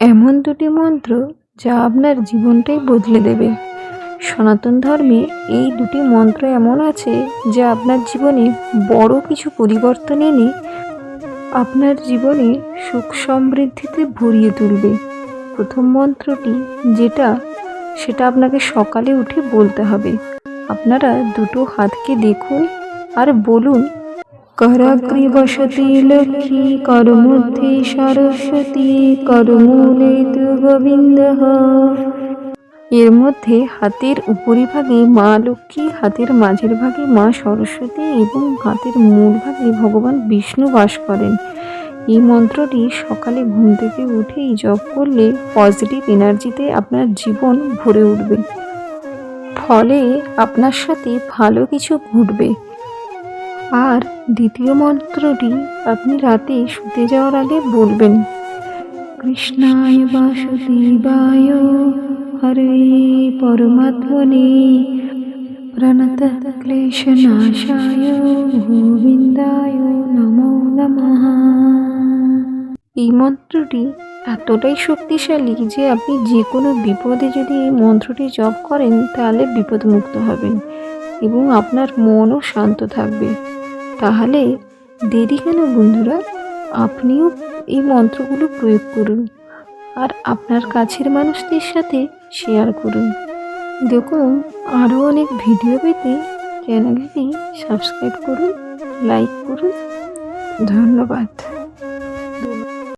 এমন দুটি মন্ত্র যা আপনার জীবনটাই বদলে দেবে। সনাতন ধর্মে এই দুটি মন্ত্র এমন আছে যা আপনার জীবনে বড় কিছু পরিবর্তন এনে আপনার জীবনে সুখ সমৃদ্ধিতে ভরিয়ে তুলবে। প্রথম মন্ত্রটি যেটা, সেটা আপনাকে সকালে উঠে বলতে হবে। আপনারা দুটো হাতকে দেখুন আর বলুন করাগ্রে বসতি লক্ষ্মী করমধ্যে সরস্বতী করমূলে তু গোবিন্দ। এর মধ্যে হাতের উপরিভাগে মা লক্ষ্মী, হাতের মাঝের ভাগে মা সরস্বতী এবং হাতের মূল ভাগে ভগবান বিষ্ণু বাস করেন। এই মন্ত্রটি সকালে ঘুম থেকে উঠেই জপ করলে পজিটিভ এনার্জিতে আপনার জীবন ভরে উঠবে। ফলে আপনার সাথে ভালো কিছু ঘটবে। আর দ্বিতীয় মন্ত্রটি আপনি রাতে শুতে যাওয়ার আগে বলবেন। কৃষ্ণায় বাসুদেবায় হরে পরমাত্মনে প্রণত ক্লেশনাশায় গোবিন্দায় নমো নমঃ। এই মন্ত্রটি এতটাই শক্তিশালী যে আপনি যে কোনো বিপদে যদি এই মন্ত্রটি জপ করেন, তাহলে বিপদমুক্ত হবেন এবং আপনার মনও শান্ত থাকবে। তাহলে দেরি কেন বন্ধুরা? আপনিও এই মন্ত্রগুলো প্রয়োগ করুন আর আপনার কাছের মানুষদের সাথে শেয়ার করুন। দেখুন আরও অনেক ভিডিও পেতে চ্যানেলটি সাবস্ক্রাইব করুন লাইক করুন। ধন্যবাদ।